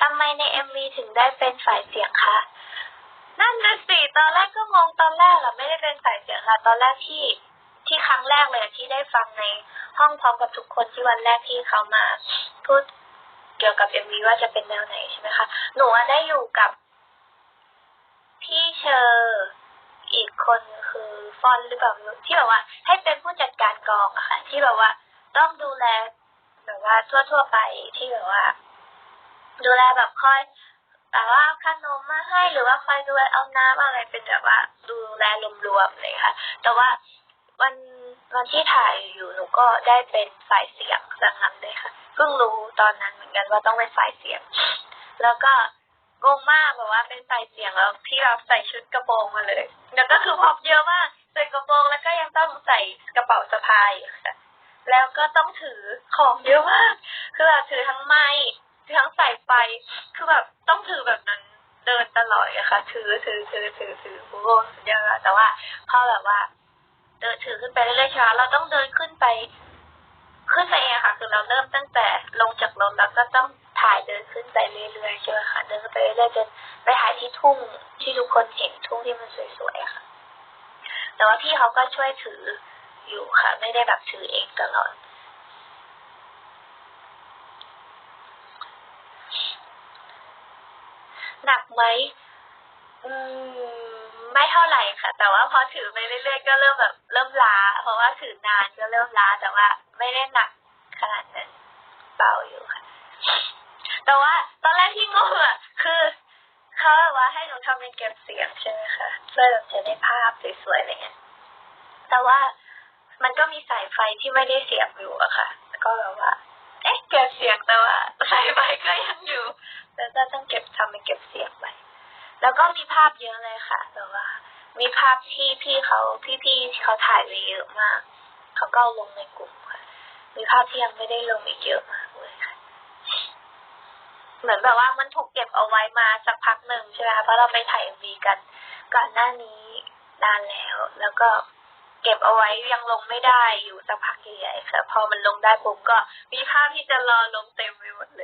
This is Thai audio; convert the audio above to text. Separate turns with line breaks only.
ทำไมในเอ็มวีถึงได้เป็นฝ่ายเสียงคะ นั่นนะสิตอนแรกก็งงตอนแรกอะไม่ได้เป็นฝ่ายเสียงค่ะ ตอนแรกที่ที่ครั้งแรกเลยที่ได้ฟังในห้องพร้อมกับทุกคนที่วันแรกที่เขามาพูดเกี่ยวกับเอ็มวีว่าจะเป็นแนวไหนใช่ไหมคะ หนูได้อยู่กับ พี่เชอร์อีกคนคือฟอนหรือเปล่าที่แบบว่า ให้เป็นผู้จัดการกองอะค่ะ ที่แบบว่าต้องดูแลแบบว่าทั่วๆไปที่แบบว่า ดูแลแบบคอยแต่ว่าเอาขนมมาให้หรือว่าคอยดูแลเอาน้ำอะไรเป็นแบบว่าดูแลรวมๆเลยค่ะ แต่ว่าวันวันที่ถ่ายอยู่หนูก็ได้เป็นฝ่ายเสียงสังนั้นเลยค่ะเพิ่งรู้ตอนนั้นเหมือนกันว่าต้องเป็นฝ่ายเสียง แล้วก็งงมากแบบว่าเป็นฝ่ายเสียงแล้วพี่รับใส่ชุดกระโปรงมาเลย แล้วก็คือพอบเยอะมากใส่กระโปรงแล้วก็ยังต้องใส่กระเป๋าสะพายค่ะแล้วก็ต้องถือของเยอะมากคือแบบถือทั้งไม้ ทั้งสายไฟคือแบบต้องถือแบบนั้นเดินตลอดอะค่ะ ถือถือถือถือถือโอ้โหสุดยอดแต่ว่าพอแบบว่า เดินถือขึ้นไปเรื่อยๆใช่ไหมเราต้องเดินขึ้นไป ขึ้นไปเองค่ะ คือเราเริ่มตั้งแต่ลงจากรถแล้วก็ต้องถ่ายเดินขึ้นไปเรื่อยๆใช่ไหมคะเดินขึ้นไปเรื่อยๆจนไปถ่ายที่ทุ่งที่ทุกคนเห็นทุ่งที่มันสวยๆค่ะ แต่ว่าพี่เขาก็ช่วยถืออยู่ค่ะ ไม่ได้แบบถือเองตลอด หนักไหมอืมไม่เท่าไหร่ค่ะ แต่ว่าพอถือไปเรื่อยๆก็เริ่มแบบเริ่มล้า เพราะว่าถือนานก็เริ่มล้าแต่ว่าไม่ได้หนักขนาดนั้นเบาอยู่ค่ะ แต่ว่าตอนแรกที่งงอะคือเขาแบบว่าให้หนูทำเป็นเก็บเสียงใช่ไหมคะเพื่อแบบจะได้ภาพสวยๆอะไรเงี้ยแต่ว่ามันก็มีสายไฟที่ไม่ได้เสียบอยู่อะค่ะ ก็แบบว่า เอ๊ะเก็บเสียงแต่ว่าสายไฟก็ยังอยู่ แล้วก็ต้องเก็บทำเป็นเก็บเสียงไว้แล้วก็มีภาพเยอะเลยค่ะแต่ว่า มีภาพที่พี่เขาพี่ๆที่เขาถ่ายไว้เยอะมากเขาก็ลงในกลุ่มค่ะ มีภาพที่ยังไม่ได้ลงอีกเยอะมากเลยค่ะ เหมือนแบบว่ามันถูกเก็บเอาไว้มาสักพักหนึ่งใช่ไหมคะเพราะเราไปถ่ายมีกันก่อนหน้านี้นานแล้ว แล้วก็เก็บเอาไว้ยังลงไม่ได้อยู่สักพักใหญ่ๆค่ะ พอมันลงได้ปุ๊บก็มีภาพที่จะรอลงเต็มไปหมดเลย